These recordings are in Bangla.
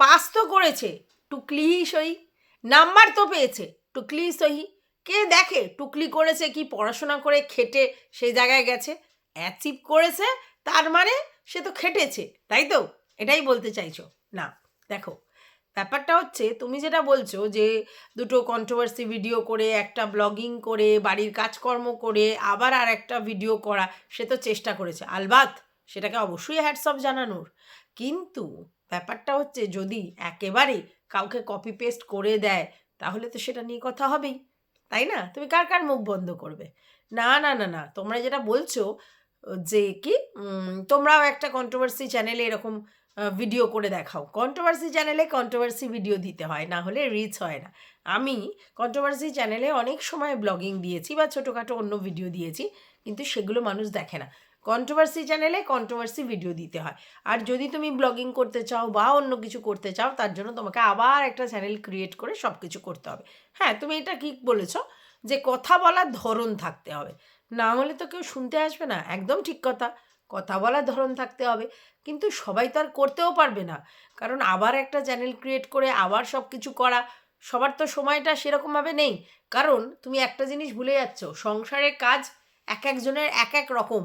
পাস তো করেছে, টুকলি সহি নাম্বার তো পেয়েছে, টুকলি সহি কে দেখে টুকলি করেছে, কি পড়াশোনা করে খেটে সেই জায়গায় গেছে? অ্যাচিভ করেছে, তার মানে সে তো খেটেছে, তাই তো? এটাই বলতে চাইছো। না, দেখো, ব্যাপারটা হচ্ছে, তুমি যেটা বলছো যে দুটো কন্ট্রোভার্সি ভিডিও করে, একটা ব্লগিং করে, বাড়ির কাজকর্ম করে, আবার আর একটা ভিডিও করা, সে তো চেষ্টা করেছে। আলবাত, সেটাকে অবশ্যই হ্যাটসঅপ জানানোর। কিন্তু ব্যাপারটা হচ্ছে যদি একেবারে কাউকে কপি পেস্ট করে দেয়, তাহলে তো সেটা নিয়ে কথা হবেই, তাই না? তুমি কার কার মুখ বন্ধ করবে? না না না না, তোমরা যেটা বলছো, যে কি তোমরাও একটা কন্ট্রোভার্সি চ্যানেলে এরকম ভিডিও করে দেখাও। কন্ট্রোভার্সি চ্যানেলে কন্ট্রোভার্সি ভিডিও দিতে হয়, না হলে রিচ হয় না। আমি কন্ট্রোভার্সি চ্যানেলে অনেক সময় ব্লগিং দিয়েছি বা ছোটোখাটো অন্য ভিডিও দিয়েছি, কিন্তু সেগুলো মানুষ দেখে না। কন্ট্রোভার্সি চ্যানেলে কন্ট্রোভার্সি ভিডিও দিতে হয়। আর যদি তুমি ব্লগিং করতে চাও বা অন্য কিছু করতে চাও, তার জন্য তোমাকে আবার একটা চ্যানেল ক্রিয়েট করে সব কিছু করতে হবে। হ্যাঁ তুমি এটা কি বলেছ যে কথা বলার ধরন থাকতে হবে। না হলে তো কেউ শুনতে আসবে না, একদম ঠিক কথা। কথা বলার ধরন থাকতে হবে। কিন্তু সবাই তো আর করতেও পারবে না। কারণ আবার একটা চ্যানেল ক্রিয়েট করে আবার সব কিছু করা, সবার তো সময়টা সেরকমভাবে নেই। কারণ তুমি একটা জিনিস ভুলে যাচ্ছ, সংসারের কাজ এক একজনের এক এক রকম।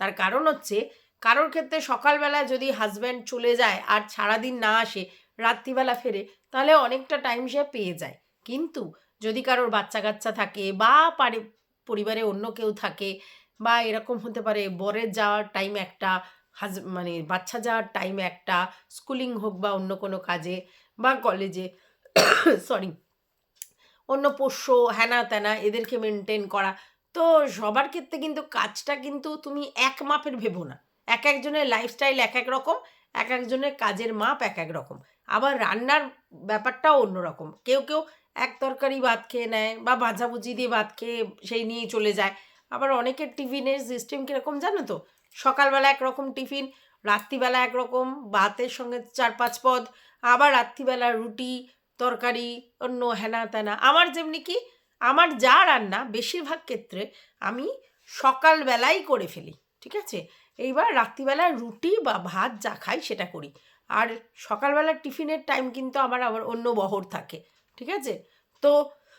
তার কারণ হচ্ছে, কারোর ক্ষেত্রে সকালবেলা যদি হাজব্যান্ড চলে যায় আর সারাদিন না আসে, রাত্রিবেলা ফেরে, তাহলে অনেকটা টাইম সে পেয়ে যায়। কিন্তু যদি কারোর বাচ্চা কাচ্চা থাকে বা পারে, পরিবারে অন্য কেউ থাকে বা এরকম হতে পারে বরের যাওয়ার টাইম একটা হাজ মানে বাচ্চা যাওয়ার টাইম একটা স্কুলিং হোক বা অন্য কোনো কাজে বা কলেজে সরি অন্য পোষ্য হ্যানা ত্যানা এদেরকে মেনটেন করা তো সবার ক্ষেত্রে কিন্তু কাজটা কিন্তু তুমি এক মাপের ভেবো না। এক একজনের লাইফস্টাইল এক এক রকম, এক একজনের কাজের মাপ এক এক রকম। আবার রান্নার ব্যাপারটাও অন্যরকম কেউ কেউ এক তরকারি ভাত খেয়ে নেয় বা ভাজাভুজি দিয়ে ভাত খেয়ে সেই নিয়ে চলে যায়। আবার অনেকের টিফিনের সিস্টেম কীরকম জানো তো? সকালবেলা একরকম টিফিন, রাত্রিবেলা একরকম ভাতের সঙ্গে চার পাঁচ পদ, আবার রাত্রিবেলা রুটি, তরকারি, অন্য হেনা তেনা। আমার যেমনি কি আমার যা রান্না বেশিরভাগ ক্ষেত্রে আমি সকালবেলাই করে ফেলি, ঠিক আছে? এইবার রাত্রিবেলা রুটি বা ভাত যা খাই সেটা করি। আর সকালবেলার টিফিনের টাইম কিন্তু আমার আবার অন্য বহর থাকে, ঠিক আছে? তো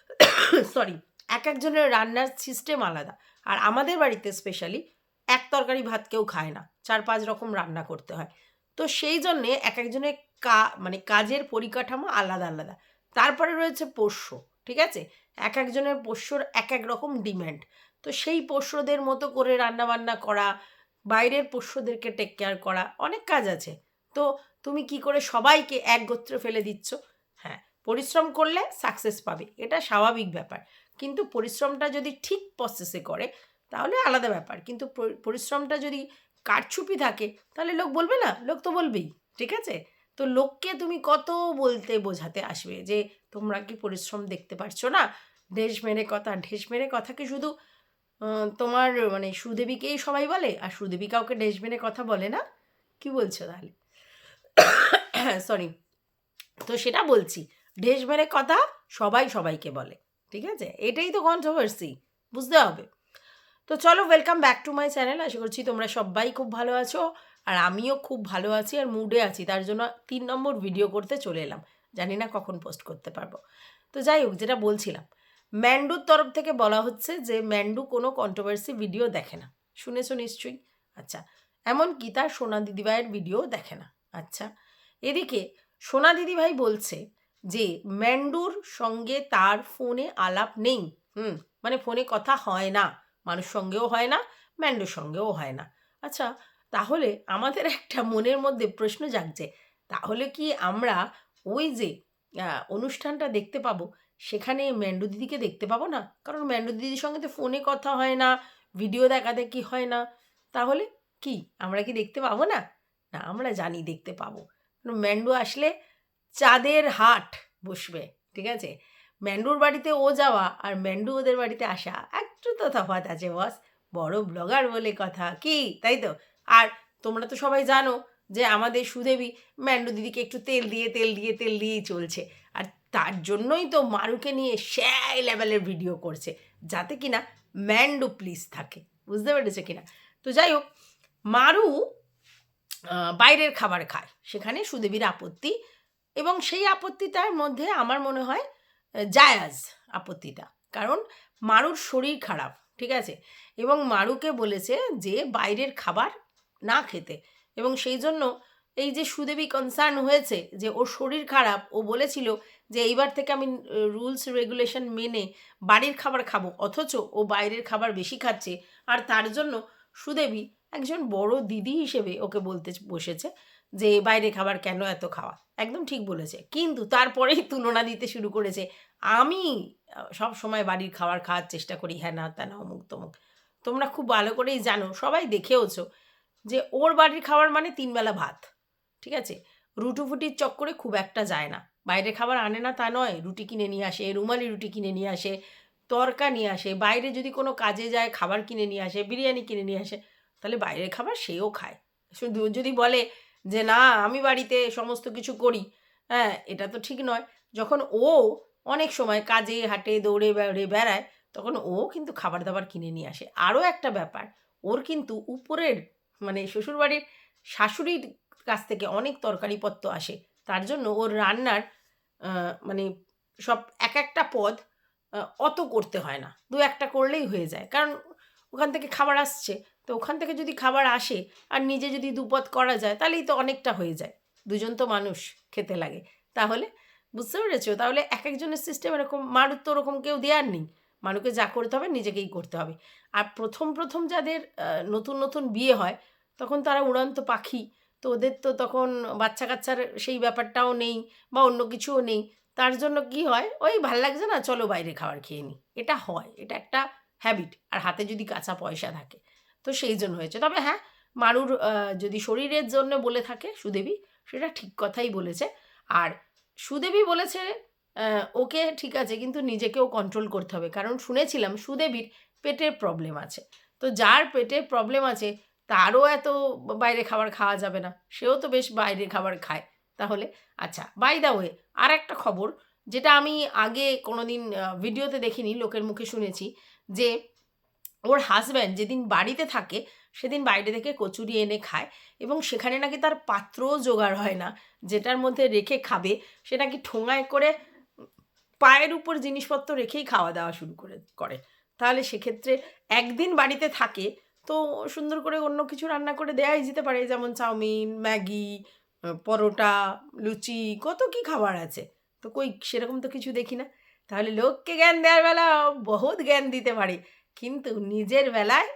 সরি এক একজনের রান্নার সিস্টেম আলাদা। আর আমাদের বাড়িতে স্পেশালি এক তরকারি ভাত কেউ খায় না, চার পাঁচ রকম রান্না করতে হয়। তো সেই জন্যে এক একজনের কা মানে কাজের পরিকাঠামো আলাদা আলাদা। তারপরে রয়েছে পোষ্য, ঠিক আছে? এক একজনের পোষ্যর এক এক রকম ডিম্যান্ড তো সেই পোষ্যদের মতো করে রান্না বান্না করা, বাইরের পোষ্যদেরকে টেক কেয়ার করা, অনেক কাজ আছে। তো তুমি কি করে সবাইকে এক গোত্রে ফেলে দিচ্ছ? হ্যাঁ পরিশ্রম করলে সাকসেস পাবে, এটা স্বাভাবিক ব্যাপার। কিন্তু পরিশ্রমটা যদি ঠিক প্রসেসে করে, তাহলে আলাদা ব্যাপার। কিন্তু পরিশ্রমটা যদি কারচুপি থাকে, তাহলে লোক বলবে না, লোক তো বলবেই, ঠিক আছে? তো লোককে তুমি কত বলতে বোঝাতে আসবে যে তোমরা কি পরিশ্রম দেখতে পারছ না? ঢেস মেরে কথা, ঢেস মেরে কথা কি শুধু তোমার মানে সুদেবীকেই সবাই বলে? আর সুদেবী কাউকে ঢেস মেরে কথা বলে না? কি বলছো তাহলে? সরি তো সেটা বলছি। ঢেস মেরে কথা সবাই সবাইকে বলে, ঠিক আছে? এটাই তো কন্ট্রোভার্সি বুঝতে হবে। তো চলো welcome back to my channel আশা করছি তোমরা সবাই খুব ভালো আছো। আর আমিও খুব ভালো আছি আর মুডে আছি। তার জন্য তিন নম্বর ভিডিও করতে চলে এলাম। জানি না কখন পোস্ট করতে পারব। তো যাই হোক, যেটা বলছিলাম, ম্যান্ডুর তরফ থেকে বলা হচ্ছে যে ম্যান্ডু কোনো কন্ট্রোভার্সি ভিডিও দেখে না। শুনেছো নিশ্চয়ই? আচ্ছা এমনকি তার সোনা দিদিভাইয়ের ভিডিও দেখে না। আচ্ছা এদিকে সোনা দিদিভাই বলছে যে ম্যান্ডুর সঙ্গে তার ফোনে আলাপ নেই। হুম মানে ফোনে কথা হয় না। মানুষ সঙ্গেও হয় না, ম্যান্ডুর সঙ্গেও হয় না। আচ্ছা তাহলে আমাদের একটা মনের মধ্যে প্রশ্ন জাগছে, তাহলে কি আমরা ওই যে অনুষ্ঠানটা দেখতে পাবো। সেখানে ম্যান্ডু দিদিকে দেখতে পাবো না? কারণ ম্যান্ডু দিদির সঙ্গে তো ফোনে কথা হয় না, ভিডিও দেখা দেখি হয় না? তাহলে কি, আমরা কি দেখতে পাবো না? না, আমরা জানি দেখতে পাবো। ম্যান্ডু আসলে চাঁদের হাট বসবে, ঠিক আছে? ম্যান্ডুর বাড়িতে ও যাওয়া আর ম্যান্ডু ওদের বাড়িতে আসা, একটু তো তফাৎ আছে, বস। বড় ব্লগার বলে কথা, কি? তাই তো? আর তোমরা তো সবাই জানো যে আমাদের সুদেবী ম্যান্ডু দিদিকে একটু তেল দিয়ে তেল দিয়ে, তেল দিয়েই চলছে। আর তার জন্যই তো মারুকে নিয়ে সেই লেভেলের ভিডিও করছে, যাতে কিনা ম্যান্ডু প্লিজ থাকে। বুঝতে পেরেছে কিনা? তো যাই হোক, মারু বাইরের খাবার খায়। সেখানে সুদেবীর আপত্তি এবং সেই আপত্তিটার মধ্যে আমার মনে হয় জায়াজ আপত্তিটা। কারণ মারুর শরীর খারাপ, ঠিক আছে? এবং মারুকে বলেছে যে বাইরের খাবার না খেতে। এবং সেই জন্য এই যে সুদেবী কনসার্ন হয়েছে যে ওর শরীর খারাপ, ও বলেছিল যে এইবার থেকে আমি রুলস রেগুলেশন মেনে বাড়ির খাবার খাব, অথচ ও বাইরের খাবার বেশি খাচ্ছে। আর তার জন্য সুদেবী একজন বড় দিদি হিসেবে ওকে বলতে বসেছে যে বাইরে খাবার কেন এত খাওয়া? একদম ঠিক বলেছে। কিন্তু তারপরেই তুলনা দিতে শুরু করেছে, আমি সব সময় বাড়ির খাবার খাওয়ার চেষ্টা করি হ্যাঁ না তা না অমুক তমুক তোমরা খুব ভালো করেই জানো, সবাই দেখেওছো যে ওর বাড়ির খাবার মানে তিনবেলা ভাত, ঠিক আছে? রুটুফুটির চক্করে খুব একটা যায় না। বাইরে খাবার আনে না তা নয়, রুটি কিনে নিয়ে আসে, রুমালি রুটি কিনে নিয়ে আসে, তরকা নিয়ে আসে, বাইরে যদি কোনো কাজে যায়, খাবার কিনে নিয়ে আসে, বিরিয়ানি কিনে নিয়ে আসে, তাহলে বাইরের খাবার সেও খায়। শুধু যদি বলে যে, না, আমি বাড়িতে সমস্ত কিছু করি। হ্যাঁ এটা তো ঠিক নয়। যখন ও অনেক সময় কাজে, হাটে, দৌড়ে, বেড়ে, বেড়ায়, তখন ও কিন্তু খাবার দাবার কিনে নিয়ে আসে। আরও একটা ব্যাপার, ওর কিন্তু উপরের মানে শ্বশুরবাড়ির শাশুড়ির কাছ থেকে অনেক তরকারিপত্র আসে। তার জন্য ওর রান্নার মানে সব এক একটা পদ অত করতে হয় না। দু একটা করলেই হয়ে যায়। কারণ ওখান থেকে খাবার আসছে। তো ওখান থেকে যদি খাবার আসে আর নিজে যদি দুপদ করা যায়, তাহলেই তো অনেকটা হয়ে যায়। দুজন তো মানুষ খেতে লাগে। তাহলে বুঝতে পেরেছ? তাহলে এক একজনের সিস্টেম এরকম মারুর ওরকম কেউ দেওয়ার নেই। মানুষকে যা করতে হবে নিজেকেই করতে হবে। আর প্রথম প্রথম যাদের নতুন নতুন বিয়ে হয় তখন তারা উড়ন্ত পাখি। তো ওদের তো তখন বাচ্চা কাচ্চার সেই ব্যাপারটাও নেই বা অন্য কিছুও নেই। তার জন্য কি হয় ওই ভালো লাগছে না চলো বাইরে খাবার খেয়ে নিই এটা হয় এটা একটা হ্যাবিট আর হাতে যদি কাঁচা পয়সা থাকে। তো সেই জন্য হয়েছে। তবে হ্যাঁ আহ, যদি শরীরের জন্য বলে থাকে সুদেবী সেটা ঠিক কথাই বলেছে। আর সুদেবী বলেছে ওকে ঠিক আছে, কিন্তু নিজেকেও কন্ট্রোল করতে হবে। কারণ শুনেছিলাম সুদেবীর পেটের প্রবলেম আছে। তো যার পেটের প্রবলেম আছে, তারও এত বাইরে খাবার খাওয়া যাবে না। সেও তো বেশ বাইরে খাবার খায়। তাহলে আচ্ছা বাই দা ওয়ে আর একটা খবর, যেটা আমি আগে কোনো দিন ভিডিওতে দেখিনি, লোকের মুখে শুনেছি, যে ওর হাজব্যান্ড যেদিন বাড়িতে থাকে, সেদিন বাইরে থেকে কচুরি এনে খায় এবং সেখানে নাকি তার পাত্রও জোগাড় হয় না। যেটার মধ্যে রেখে খাবে সে নাকি ঠোঙায় করে পায়ের উপর জিনিসপত্র রেখেই খাওয়া দাওয়া শুরু করে করে। তাহলে সেক্ষেত্রে একদিন বাড়িতে থাকে, তো সুন্দর করে অন্য কিছু রান্না করে দেওয়াই যেতে পারে, যেমন চাউমিন, ম্যাগি পরোটা, লুচি, কত কি খাবার আছে। তো কই, সেরকম তো কিছু দেখি না। তাহলে লোককে জ্ঞান দেওয়ার বেলা বহুত জ্ঞান দিতে পারে, কিন্তু নিজের বেলায়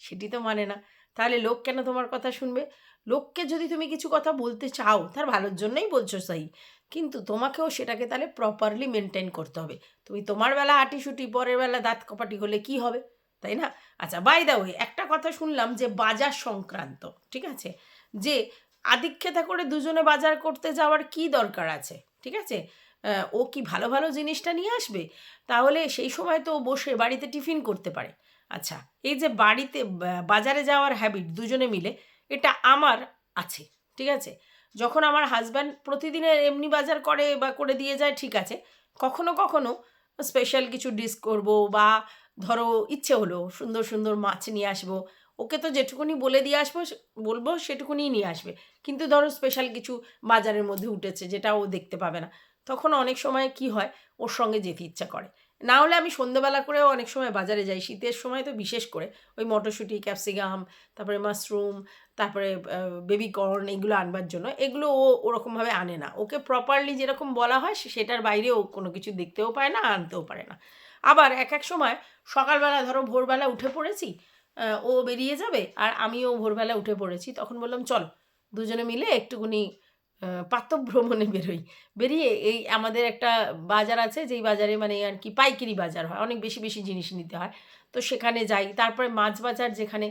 সেটি তো মানে না। তাহলে লোক কেন তোমার কথা শুনবে? লোককে যদি তুমি কিছু কথা বলতে চাও, তার ভালোর জন্যই বলছো সাই কিন্তু তোমাকেও সেটাকে তাহলে প্রপারলি মেনটেন করতে হবে। তুমি তোমার বেলা আটিসুটি, পরের বেলা দাঁত কপাটি হলে কি হবে? তাই না? আচ্ছা বাই দা ওয়ে একটা কথা শুনলাম যে বাজার সংক্রান্ত, ঠিক আছে? যে আদিক্ষেতা করে দুজনে বাজার করতে যাওয়ার কি দরকার আছে, ঠিক আছে? ও কি ভালো ভালো জিনিসটা নিয়ে আসবে? তাহলে সেই সময় তো বসে বাড়িতে টিফিন করতে পারে। আচ্ছা এই যে বাড়িতে বাজারে যাওয়ার হ্যাবিট দুজনে মিলে, এটা আমার আছে, ঠিক আছে? যখন আমার হাজব্যান্ড প্রতিদিনের এমনি বাজার করে বা করে দিয়ে যায়, ঠিক আছে। কখনো কখনো স্পেশাল কিছু ডিশ করব বা ধরো ইচ্ছে হলো সুন্দর সুন্দর মাছ নিয়ে আসব। ওকে তো যেটুকুনি বলে দিয়ে আসব বলব সেটুকুনি নিয়ে আসবে। কিন্তু ধরো স্পেশাল কিছু বাজারের মধ্যে উঠেছে যেটা ও দেখতে পাবে না। তখন অনেক সময় কি হয়, ওর সঙ্গে যেতে ইচ্ছা করে। না হলে আমি সন্ধ্যেবেলা করেও অনেক সময় বাজারে যাই। শীতের সময় তো বিশেষ করে ওই মটরশুঁটি ক্যাপসিকাম তারপরে মাশরুম তারপরে বেবি কর্ন এগুলো আনবার জন্য এগুলো ও ওরকমভাবে আনে না। ওকে প্রপারলি যেরকম বলা হয় সেটার বাইরে ও কোনো কিছু দেখতেও পায় না আনতেও পারে না। আবার এক এক সময় সকালবেলা ধরো ভোরবেলা উঠে পড়েছি ও বেরিয়ে যাবে আর আমিও ভোরবেলা উঠে পড়েছি তখন বললাম চলো দুজনে মিলে একটুখানি আহ, প্রাতঃভ্রমণে বেরোই। বেরিয়ে এই আমাদের একটা বাজার আছে যেই বাজারে মানে আর কি পাইকারি বাজার হয় অনেক বেশি বেশি জিনিস নিতে হয়। তো সেখানে যাই তারপরে মাছ বাজার যেখানে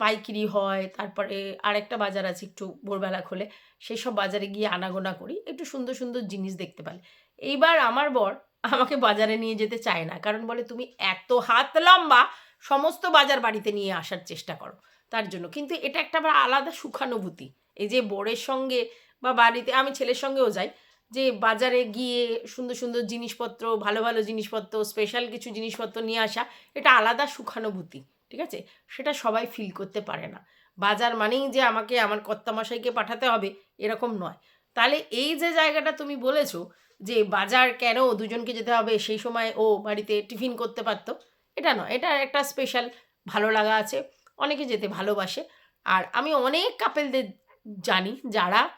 পাইকারি হয়, তারপরে আরেকটা বাজার আছে একটু ভোরবেলা খোলে সেই সব বাজারে গিয়ে আনাগোনা করি, একটু সুন্দর সুন্দর জিনিস দেখতে পাই এইবার আমার বর আমাকে বাজারে নিয়ে যেতে চায় না, কারণ বলে, তুমি এত হাত লম্বা, সমস্ত বাজার বাড়িতে নিয়ে আসার চেষ্টা করো। তার জন্য। কিন্তু এটা একটা আবার আলাদা সুখানুভূতি। এই যে বরের সঙ্গে বা বাড়িতে, আমি ছেলের সঙ্গেও যাই, যে বাজারে গিয়ে সুন্দর সুন্দর জিনিসপত্র, ভালো ভালো জিনিসপত্র স্পেশাল কিছু জিনিসপত্র নিয়ে আসা, এটা আলাদা সুখানুভূতি। ঠিক আছে? সেটা সবাই ফিল করতে পারে না। বাজার মানেই যে আমাকে আমার কর্তামশাইকে পাঠাতে হবে এরকম নয়। তাহলে এই যে জায়গাটা তুমি বলেছ যে বাজার কেন দুজনকে যেতে হবে, সেই সময় ও বাড়িতে টিফিন করতে পারতো, এটা নয়। এটা একটা স্পেশাল ভালো লাগা আছে। অনেকে যেতে ভালোবাসে। আর আমি অনেক কাপেলদের জানি যারা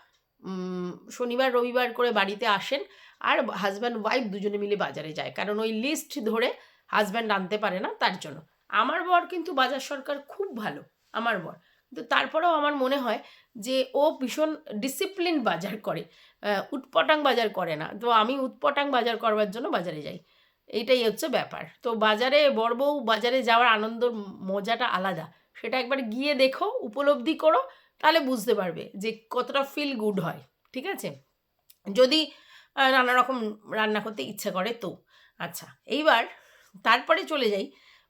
শনিবার, রবিবার করে বাড়িতে আসেন আর হাজব্যান্ড ওয়াইফ দুজনে মিলে বাজারে যায়। কারণ ওই লিস্ট ধরে হাজব্যান্ড আনতে পারে না তার জন্য। আমার বর কিন্তু বাজার সরকার খুব ভালো, আমার বর। কিন্তু তারপরেও আমার মনে হয় যে ও ভীষণ ডিসিপ্লিন বাজার করে উটপটাং বাজার করে না। তো আমি উটপটাং বাজার করবার জন্য বাজারে যাই। এইটাই হচ্ছে ব্যাপার। তো বাজারে বড় বউ বাজারে যাওয়ার আনন্দর মজাটা আলাদা। সেটা একবার গিয়ে দেখো, উপলব্ধি করো, তাহলে বুঝতে পারবে যে কতটা ফিল গুড হয়, ঠিক আছে? যদি নানা রকম রান্না করতে ইচ্ছা করে তো। আচ্ছা এইবার তারপরে চলে যাই।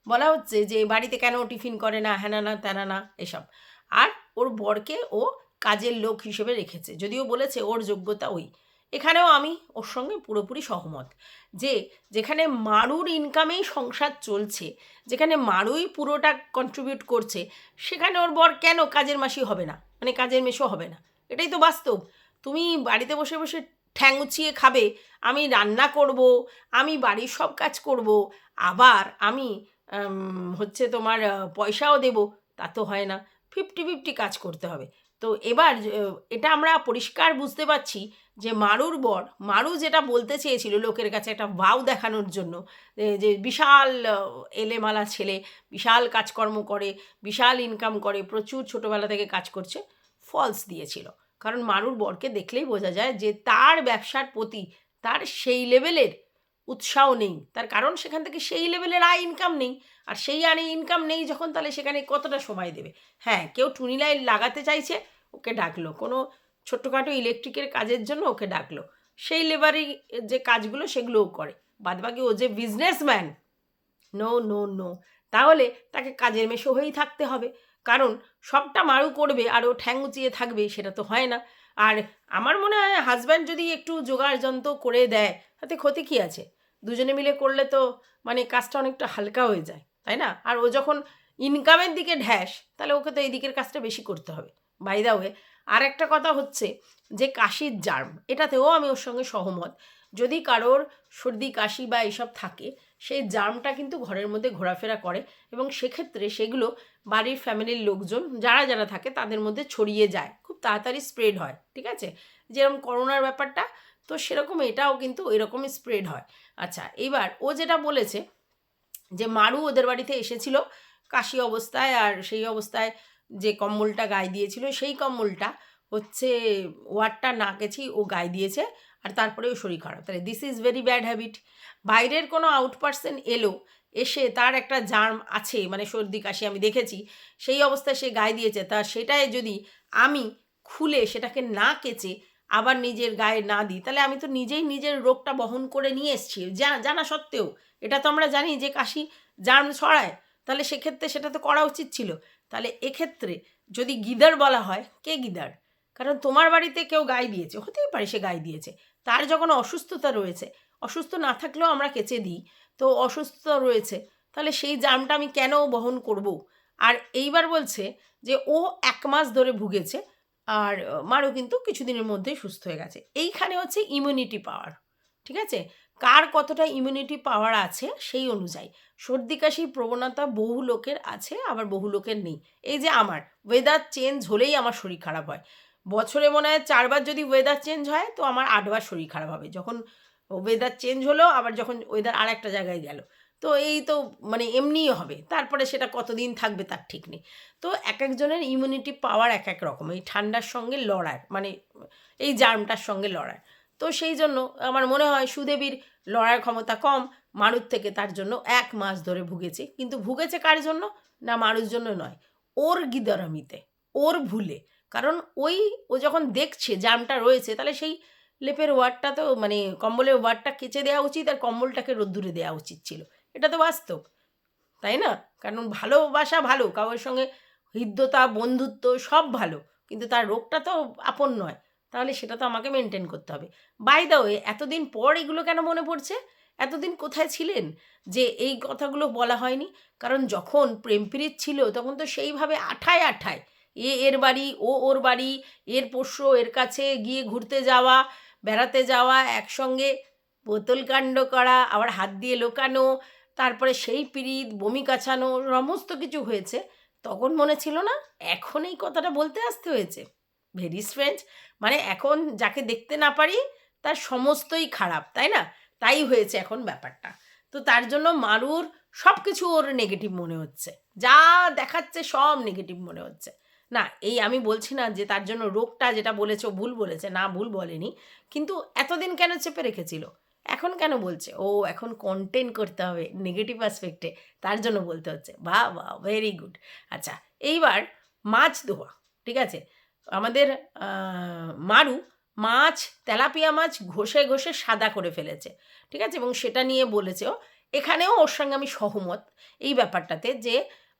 বলা হচ্ছে যে বাড়িতে কেন ও টিফিন করে না হ্যানা না ত্যানা না, এসব। আর ওর বরকে ও কাজের লোক হিসেবে রেখেছে। যদিও বলেছে ওর যোগ্যতা ওই। এখানেও আমি ওর সঙ্গে পুরোপুরি সহমত যে যেখানে মারুর ইনকামেই সংসার চলছে, যেখানে মারুই পুরোটা কন্ট্রিবিউট করছে, সেখানে ওর বর কেন কাজের মাসি হবে না? মানে কাজের মেশো হবে না। এটাই তো বাস্তব। তুমি বাড়িতে বসে বসে ঠ্যাং উচিয়ে খাবে, আমি রান্না করব, আমি বাড়ির সব কাজ করব, আবার আমি হচ্ছে তোমার পয়সাও দেব, তা তো হয় না। ফিফটি ফিফটি কাজ করতে হবে। তো এবার এটা আমরা পরিষ্কার বুঝতে পারছি যে মারুর বর, মারু যেটা বলতে চেয়েছিল লোকের কাছে, একটা ভাও দেখানোর জন্য যে- বিশাল এলেমালা ছেলে, বিশাল কাজকর্ম করে, বিশাল ইনকাম করে, প্রচুর ছোটোবেলা থেকে কাজ করছে ফলস দিয়েছিল। কারণ মারুর বরকে দেখলেই বোঝা যায় যে তার ব্যবসার প্রতি, তার সেই লেভেলের উৎসাহ নেই। তার কারণ সেখান থেকে সেই লেভেলের আয় ইনকাম নেই। আর সেই আনে ইনকাম নেই যখন তাহলে সেখানে কতটা সময় দেবে? হ্যাঁ কেউ টুনি লাইট লাগাতে চাইছে, ওকে ডাকলো। কোনো ছোট্টখাটো ইলেকট্রিকের কাজের জন্য ওকে ডাকলো। সেই লেবারই যে কাজগুলো সেগুলোও করে। বাদবাকি ও যে বিজনেসম্যান নো নো নো তাহলে তাকে কাজের মেশো হয়েই থাকতে হবে। কারণ সবটা মারু করবে আর ও ঠ্যাং উঁচিয়ে থাকবে, সেটা তো হয় না। আর আমার মনে হয় হাজব্যান্ড যদি একটু জোগাড় যন্ত্র করে দেয়, তাতে ক্ষতি কী আছে? দুজনে মিলে করলে তো মানে কাজটা অনেকটা হালকা হয়ে যায়, তাই না? আর ও যখন ইনকামের দিকে ঢ্যাস, তাহলে ওকে তো এই দিকের কাজটা বেশি করতে হবে। বাই দা ওয়ে আর একটা কথা হচ্ছে যে কাশির জার্ম এটাতেও আমি ওর সঙ্গে সহমত। যদি কারোর সর্দি, কাশি বা এইসব থাকে, সেই জার্মটা কিন্তু ঘরের মধ্যে ঘোরাফেরা করে এবং সেক্ষেত্রে সেগুলো বাড়ির ফ্যামিলির লোকজন যারা যারা থাকে তাদের মধ্যে ছড়িয়ে যায়। খুব তাড়াতাড়ি স্প্রেড হয়, ঠিক আছে? যেরকম করোনার ব্যাপারটা, তো সেরকম এটাও কিন্তু এরকমই স্প্রেড হয়। আচ্ছা এবার ও যেটা বলেছে যে মারু ওদের বাড়িতে এসেছিল, কাশি অবস্থায় আর সেই অবস্থায় যে কম্বলটা গায়ে দিয়েছিল, সেই কম্বলটা হচ্ছে ওয়ারটা না গেছি ও গায়ে দিয়েছে। আর তারপরেও শরীর খারাপ। তাহলে this is very bad habit বাইরের কোনো আউট পার্সন এলো, এসে তার একটা জার্ম আছে মানে সর্দি, কাশি আমি দেখেছি, সেই অবস্থায় সে গায়ে দিয়েছে। তা সেটাই যদি আমি খুলে সেটাকে না কেচে আবার নিজের গায়ে না দিই, তাহলে আমি তো নিজেই নিজের রোগটা বহন করে নিয়ে এসেছি। জা- জানা সত্ত্বেও, এটা তো আমরা জানি যে কাশি জার্ম ছড়ায়, তাহলে সেক্ষেত্রে সেটা তো করা উচিত ছিল। তাহলে এক্ষেত্রে যদি গিদার বলা হয়, কে গিদার? কারণ তোমার বাড়িতে কেউ গায়ে দিয়েছে, হতেই পারে সে গায়ে দিয়েছে। তার যখন অসুস্থতা রয়েছে, অসুস্থ না থাকলেও আমরা কেচে দিই, তো অসুস্থতা রয়েছে, তাহলে সেই জামটা আমি কেন বহন করব? আর এইবার বলছে যে ও এক মাস ধরে ভুগেছে, আর মারও কিন্তু কিছুদিনের মধ্যেই সুস্থ হয়ে গেছে। এইখানে হচ্ছে ইমিউনিটি পাওয়ার ঠিক আছে? কার কতটা ইমিউনিটি পাওয়ার আছে সেই অনুযায়ী। সর্দি কাশির প্রবণতা বহু লোকের আছে, আবার বহু লোকের নেই। এই যে আমার ওয়েদার চেঞ্জ হলেই আমার শরীর খারাপ হয়। বছরে মনে হয় চারবার যদি ওয়েদার চেঞ্জ হয়, তো আমার আটবার শরীর খারাপ হবে। যখন ওয়েদার চেঞ্জ হলো, আবার যখন ওয়েদার আর একটা জায়গায় গেল। তো এই তো মানে এমনিই হবে। তারপরে সেটা কতদিন থাকবে তার ঠিক নেই। তো এক একজনের ইমিউনিটি পাওয়ার এক এক রকম। এই ঠান্ডার সঙ্গে লড়ার মানে এই জার্মটার সঙ্গে লড়ার। তো সেই জন্য আমার মনে হয় সুদেবীর লড়ার ক্ষমতা কম, মারুর থেকে তার জন্য এক মাস ধরে ভুগেছে। কিন্তু ভুগেছে কার জন্য? না, মারুর জন্য নয়। ওর গিদারামিতে, ওর ভুলে কারণ ওই, ও যখন দেখছে জামটা রয়েছে, তাহলে সেই লেপের ওয়ার্ডটা তো মানে কম্বলের ওয়ার্ডটা কেচে দেওয়া উচিত আর কম্বলটাকে রোদ্দুরে দেওয়া উচিত ছিল। এটা তো বাস্তব, তাই না? কারণ ভালোবাসা ভালো, কারোর সঙ্গে হৃদ্যতা বন্ধুত্ব সব ভালো, কিন্তু তার রোগটা তো আপন নয়, তাহলে সেটা তো আমাকে মেনটেন করতে হবে। বাই দা ওয়ে এতদিন পর এগুলো কেন মনে পড়ছে? এতদিন কোথায় ছিলেন যে এই কথাগুলো বলা হয়নি? কারণ যখন প্রেম প্রীত ছিল, তখন তো সেইভাবে আঠায় আঠায় এ এর বাড়ি, ও ওর বাড়ি, এর পোষ্য, এর কাছে গিয়ে ঘুরতে যাওয়া, বেড়াতে যাওয়া, একসঙ্গে বোতল কাণ্ড করা, আবার হাত দিয়ে লোকানো, তারপরে সেই পিরিত বমি কাছানো, সমস্ত কিছু হয়েছে। তখন মনে ছিল না, এখন এই কথাটা বলতে আসতে হয়েছে। ভেরি স্ট্রেঞ্জ মানে এখন যাকে দেখতে না পারি, তার সমস্তই খারাপ, তাই না? তাই হয়েছে এখন ব্যাপারটা। তো তার জন্য মারুর সব কিছু ওর নেগেটিভ মনে হচ্ছে। যা দেখাচ্ছে সব নেগেটিভ মনে হচ্ছে। না, এই আমি বলছি না যে তার জন্য রোগটা যেটা বলেছে ভুল বলেছে, না ভুল বলেনি, কিন্তু এতদিন কেন চেপে রেখেছিল? এখন কেন বলছে? ও এখন কন্টেন্ট করতে হবে নেগেটিভ অ্যাসপেক্টে তার জন্য বলতে হচ্ছে। বাহ বাহ ভেরি গুড আচ্ছা এইবার মাছ ধোয়া, ঠিক আছে? আমাদের মারু মাছ, তেলাপিয়া মাছ ঘষে ঘষে সাদা করে ফেলেছে, ঠিক আছে? এবং সেটা নিয়ে বলেছে এখানেও ওর সঙ্গে আমি সহমত, এই ব্যাপারটাতে যে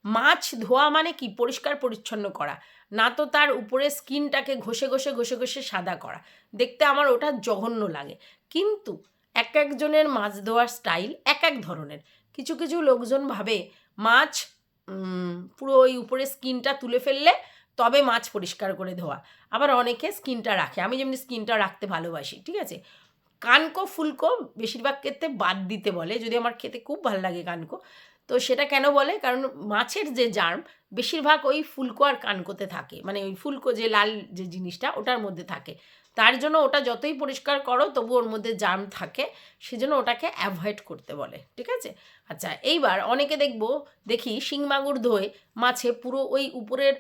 মাছ ধোয়া মানে কি? পরিষ্কার পরিচ্ছন্ন করা। না তো তার উপরে স্কিনটাকে ঘষে ঘষে ঘষে ঘষে সাদা করা। দেখতে আমার ওটা জঘন্য লাগে। কিন্তু এক একজনের মাছ ধোয়ার স্টাইল এক এক ধরনের। কিছু কিছু লোকজন ভাবে মাছ পুরো ওই উপরে স্কিনটা তুলে ফেললে তবে মাছ পরিষ্কার করে ধোয়া। আবার অনেকে স্কিনটা রাখে। আমি যেমনি স্কিনটা রাখতে ভালোবাসি, ঠিক আছে? কানকো, ফুলকো বেশিরভাগ ক্ষেত্রে বাদ দিতে বলে। যদি আমার খেতে খুব ভালো লাগে কানকো। তো সেটা কেন বলে? কারণ মাছের যে জার্ম, বেশিরভাগ ওই ফুলকো আর কানকোতে থাকে। মানে ওই ফুলকো যে লাল যে জিনিসটা, ওটার মধ্যে থাকে। তার জন্য ওটা যতই পরিষ্কার করো, তবু ওর মধ্যে জার্ম থাকে। সেজন্য ওটাকে অ্যাভয়েড করতে বলে, ঠিক আছে? আচ্ছা এইবার অনেকে দেখব, দেখি শিং মাগুর ধোয়ে মাছে পুরো ওই উপরের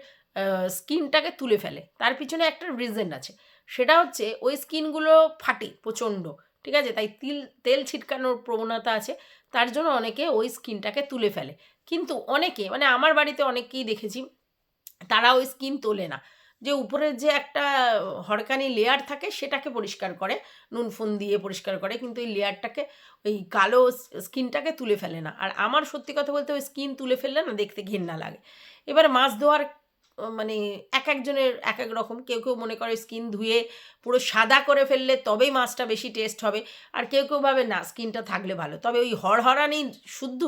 স্কিনটাকে তুলে ফেলে। তার পিছনে একটা রিজন আছে। সেটা হচ্ছে ওই স্কিনগুলো ফাটে প্রচণ্ড, ঠিক আছে? তাই তিল, তেল ছিটকানোর প্রবণতা আছে। তার জন্য অনেকে ওই স্কিনটাকে তুলে ফেলে। কিন্তু অনেকে মানে আমার বাড়িতে অনেককেই দেখেছি, তারা ওই স্কিন তোলে না। যে উপরের যে একটা হরকানি লেয়ার থাকে, সেটাকে পরিষ্কার করে, নুন ফুন দিয়ে পরিষ্কার করে, কিন্তু ওই লেয়ারটাকে ওই কালো স্কিনটাকে তুলে ফেলে না। আর আমার সত্যি কথা বলতে ওই স্কিন তুলে ফেললে না দেখতে ঘেন্না লাগে। এবার মাছ ধোয়ার মানে এক একজনের এক এক রকম। কেউ কেউ মনে করে স্কিন ধুয়ে পুরো সাদা করে ফেললে তবেই মাছটা বেশি টেস্ট হবে। আর কেউ কেউ ভাবে, না স্কিনটা থাকলে ভালো। তবে ওই হরহরানি শুদ্ধ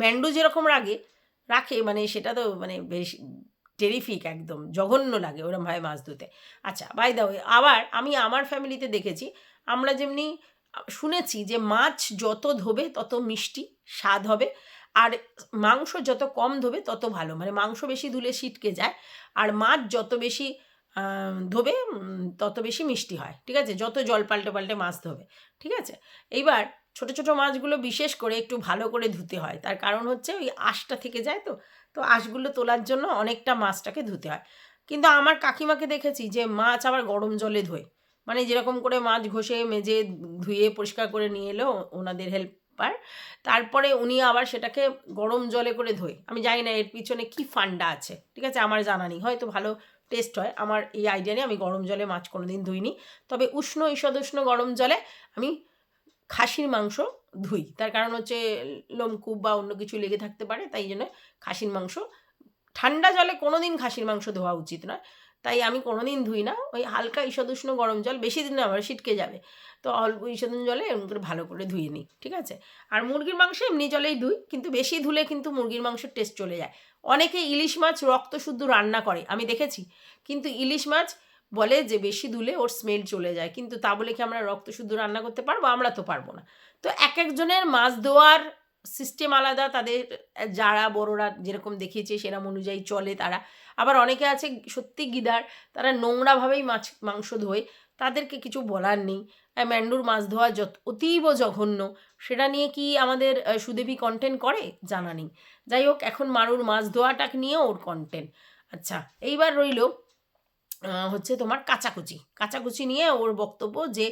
ম্যান্ডু যেরকম রাগে, রাখে মানে সেটা তো মানে বেশ টেরিফিক একদম। জঘন্য লাগে ওরম ভাবে মাছ ধুতে। আচ্ছা বাই দা ওয়ে আবার আমি আমার ফ্যামিলিতে দেখেছি, আমরা যেমনি শুনেছি যে মাছ যত ধোবে তত মিষ্টি স্বাদ হবে। আর মাংস যত কম ধোবে, তত ভালো। মানে মাংস বেশি ধুলে ছিটকে যায়, আর মাছ যত বেশি ধোবে তত বেশি মিষ্টি হয়, ঠিক আছে? যত জল পাল্টে পাল্টে মাছ ধোবে, ঠিক আছে? এইবার ছোট ছোট মাছগুলো বিশেষ করে একটু ভালো করে ধুতে হয়। তার কারণ হচ্ছে ওই আঁশটা থেকে যায় তো তো আঁশগুলো তোলার জন্য অনেকটা মাছটাকে ধুতে হয়। কিন্তু আমার কাকিমাকে দেখেছি যে মাছ আবার গরম জলে ধোয়। মানে যেরকম করে মাছ ঘষে, মেজে, ধুয়ে, পরিষ্কার করে নিয়ে এলো, ওনাদের হেল্পার তারপরে উনি আবার সেটাকে গরম জলে করে ধোয়। আমি জানি না এর পিছনে কি ফান্ডা আছে, ঠিক আছে? আমার জানা নেই। হয়তো ভালো টেস্ট হয়। আমার এই আইডিয়া নিয়ে আমি গরম জলে মাছ কোনোদিন ধুইনি। তবে উষ্ণ ঈষদুষ্ণ গরম জলে আমি খাসির মাংস ধুই। তার কারণ হচ্ছে লোমকূপ বা অন্য কিছু লেগে থাকতে পারে, তাই জন্য খাসির মাংস। ঠান্ডা জলে কোনো দিন খাসির মাংস ধোয়া উচিত নয়। তাই আমি কোনো দিন ধুই না। ওই হালকা ঈষদুষ্ণ গরম জল বেশি দিন না আমার ছিটকে যাবে। তো অল্প ঈষদুষ্ণ জলে এরকম করে ভালো করে ধুয়ে নিই, ঠিক আছে? আর মুরগির মাংস এমনি জলেই ধুই, কিন্তু বেশি ধুলে কিন্তু মুরগির মাংসের টেস্ট চলে যায়। অনেকে ইলিশ মাছ রক্ত শুদ্ধ রান্না করে, আমি দেখেছি। কিন্তু ইলিশ মাছ বলে যে বেশি ধুলে ওর স্মেল চলে যায়। কিন্তু তা বলে কি আমরা রক্ত শুদ্ধ রান্না করতে পারব? আমরা তো পারব না। তো এক একজনের মাছ ধোয়ার সিস্টেম আলাদা, তাদের যারা বড়রা যেরকম দেখিয়েছে সেরকম অনুযায়ী চলে তারা। আবার অনেকে আছে সত্যি গিদার, তারা নোংরাভাবেই মাছ, মাংস ধোয়, তাদেরকে কিছু বলার নেই। ম্যান্ডুর মাছ ধোয়া যত, অতীব জঘন্য, সেটা নিয়ে কি আমাদের সুদেবী কন্টেন্ট করে? জানা নেই। যাই হোক, এখন মারুর মাছ ধোয়াটাকে নিয়ে ওর কন্টেন্ট আচ্ছা এইবার রইল হচ্ছে তোমার কাচাকুচি। কাচাকুচি নিয়ে ওর বক্তব্য যে,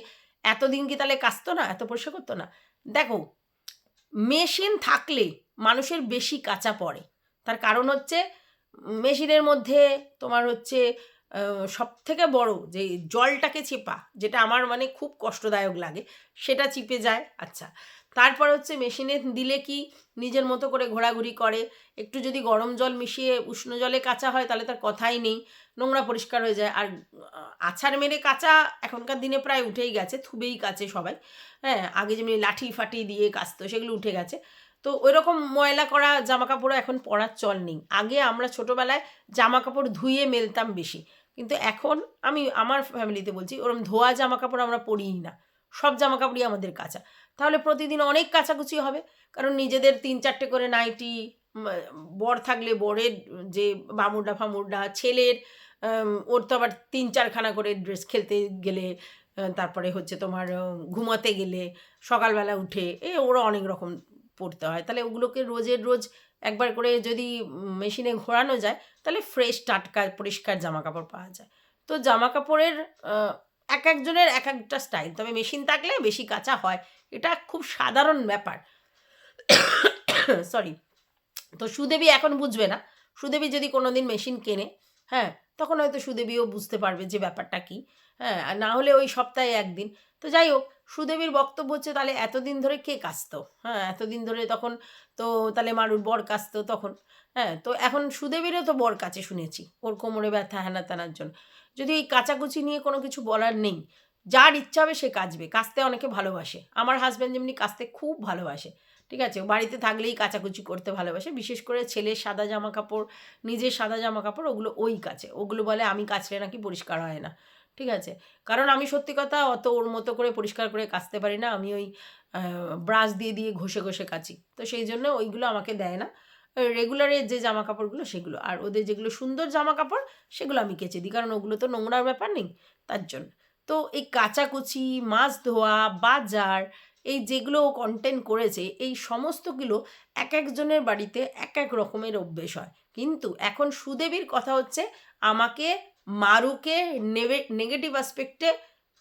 এতদিন কি তাহলে কাচতো না? এত পরিষ্কার করতো না? দেখো মেশিন থাকলে মানুষের বেশি কাঁচা পড়ে। তার কারণ হচ্ছে, মেশিনের মধ্যে তোমার হচ্ছে সব থেকে বড় যে জলটাকে চেপা, যেটা আমার মানে খুব কষ্টদায়ক লাগে, সেটা চিপে যায়। আচ্ছা তারপর হচ্ছে মেশিনে দিলে কি নিজের মতো করে ঘোরাঘুরি করে, একটু যদি গরম জল মিশিয়ে উষ্ণ জলে কাঁচা হয়, তাহলে তার কথাই নেই। নোংরা পরিষ্কার হয়ে যায়। আর আছাড় মেরে কাঁচা এখনকার দিনে প্রায় উঠেই গেছে, থুবেই কাছে সবাই। হ্যাঁ আগে যেমনি লাঠি ফাটি দিয়ে কাচতো, সেগুলো উঠে গেছে। তো ওইরকম ময়লা করা জামা কাপড়ও এখন পরার চল নেই। আগে আমরা ছোটোবেলায় জামা কাপড় ধুয়ে মেলতাম বেশি। কিন্তু এখন আমি আমার ফ্যামিলিতে বলছি, ওরম ধোয়া জামা কাপড় আমরা পরিই না। সব জামা কাপড়ই আমাদের কাঁচা। তাহলে প্রতিদিন অনেক কাচাকুচি হবে। কারণ নিজেদের তিন চারটে করে নাইটি বর থাকলে বরের যে বামুডা ফামুডা ছেলের ওর তো আবার তিন চারখানা করে ড্রেস খেলতে গেলে তারপরে হচ্ছে তোমার ঘুমাতে গেলে, সকালবেলা উঠে, এ ওরা অনেক রকম পড়তে হয়। তাহলে ওগুলোকে রোজের রোজ একবার করে যদি মেশিনে ঘোরানো যায়, তাহলে ফ্রেশ টাটকা, পরিষ্কার জামা কাপড় পাওয়া যায়। তো জামা কাপড়ের এক একজনের এক একটা স্টাইল তবে মেশিন থাকলে বেশি কাঁচা হয়। এটা খুব সাধারণ ব্যাপার। সরি তো সুদেবী এখন বুঝবে না। সুদেবী যদি কোনো দিন মেশিন কেনে হ্যাঁ তখন হয়তো সুদেবীও বুঝতে পারবে যে ব্যাপারটা কী। হ্যাঁ আর না হলে ওই সপ্তাহে একদিন। তো যাই হোক, সুদেবীর বক্তব্য হচ্ছে তাহলে এতদিন ধরে কে কাচতো হ্যাঁ এতদিন ধরে তখন তো তাহলে মারুর বর কাচতো তখন। হ্যাঁ তো এখন সুদেবীরও তো বর কাছে শুনেছি, ওর কোমরে ব্যথা হ্যানা ত্যানার জন্য। যদি এই কাচাকুচি নিয়ে কোনো কিছু বলার নেই, যার ইচ্ছা হবে সে কাচবে কাচতে অনেকে ভালোবাসে। আমার হাজব্যান্ড যেমনি কাচতে খুব ভালোবাসে। ঠিক আছে? বাড়িতে থাকলেই কাচাকুচি করতে ভালোবাসে। বিশেষ করে ছেলের সাদা জামা কাপড় নিজের সাদা জামা কাপড় ওগুলো ওই কাছে ওগুলো বলে আমি কাচলে নাকি পরিষ্কার হয় না। ঠিক আছে? কারণ আমি সত্যি কথা অত ওর মতো করে পরিষ্কার করে কাচতে পারি না। আমি ওই ব্রাশ দিয়ে দিয়ে ঘষে ঘষে কাচি। তো সেই জন্য ওইগুলো আমাকে দেয় না। রেগুলারের যে জামা কাপড়গুলো সেগুলো। আর ওদের যেগুলো সুন্দর জামা কাপড় সেগুলো আমি কেচে দিই। কারণ ওগুলো তো নোংরার ব্যাপার নেই। তার জন্য। তো এই কাচাকুচি, মাছ ধোয়া, বাজার এই যেগুলো ও কন্টেন্ট করেছে, এই সমস্তগুলো এক একজনের বাড়িতে এক এক রকমের অভ্যেস হয়। কিন্তু এখন সুদেবীর কথা হচ্ছে, আমাকে মারুকে নেগেটিভ অ্যাসপেক্টে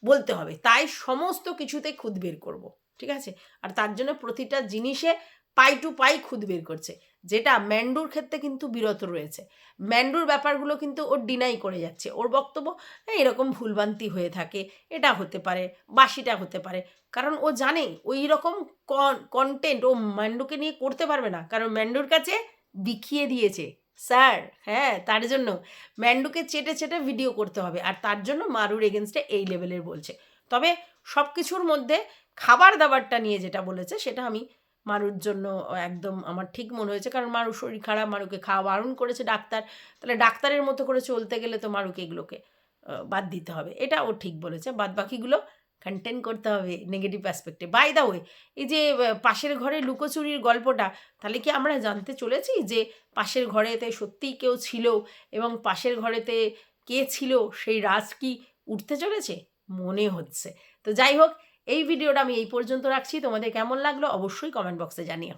বলতে হবে। তাই সমস্ত কিছুতে খুদ বের করব, ঠিক আছে? আর তার জন্য প্রতিটা জিনিসে পাই টু পাই খুদ বের করছে। যেটা ম্যান্ডুর ক্ষেত্রে কিন্তু বিরত রয়েছে। ম্যান্ডুর ব্যাপারগুলো কিন্তু ওর ডিনাই করে যাচ্ছে। ওর বক্তব্য "হ্যাঁ, এরকম ভুলবান্তি হয়ে থাকে এটা হতে পারে বাসিটা হতে পারে। কারণ ও জানে ওই রকম কন্টেন্ট ও ম্যান্ডুকে নিয়ে করতে পারবে না। কারণ ম্যান্ডুর কাছে বিখিয়ে দিয়েছে স্যার হ্যাঁ তার জন্য ম্যান্ডুকে চেটে চেটে ভিডিও করতে হবে। আর তার জন্য মারুর এগেনস্টে এই লেভেলের বলছে। তবে সব কিছুর মধ্যে খাবার দাবারটা নিয়ে যেটা বলেছে সেটা আমি মারুর জন্য একদম আমার ঠিক মনে হয়েছে। কারণ মারুর শরীর খারাপ, মারুকে খাওয়া বারণ করেছে ডাক্তার। তাহলে ডাক্তারের মতো করে চলতে গেলে তো মারুকে এগুলোকে বাদ দিতে হবে। এটা ও ঠিক বলেছে। বাদ বাকিগুলো কন্টেন্ট করতে হবে নেগেটিভ অ্যাসপেক্টে বাই দা ওয়ে এই যে পাশের ঘরে লুকোচুরির গল্পটা, তাহলে কি আমরা জানতে চলেছি যে পাশের ঘরেতে সত্যিই কেউ ছিল এবং পাশের ঘরেতে কে ছিল? সেই রাজ কি উঠতে চলেছে? মনে হচ্ছে। তো যাই হোক এই ভিডিওটা আমি এই পর্যন্ত রাখছি। তোমাদের কেমন লাগল অবশ্যই কমেন্ট বক্সে জানিও।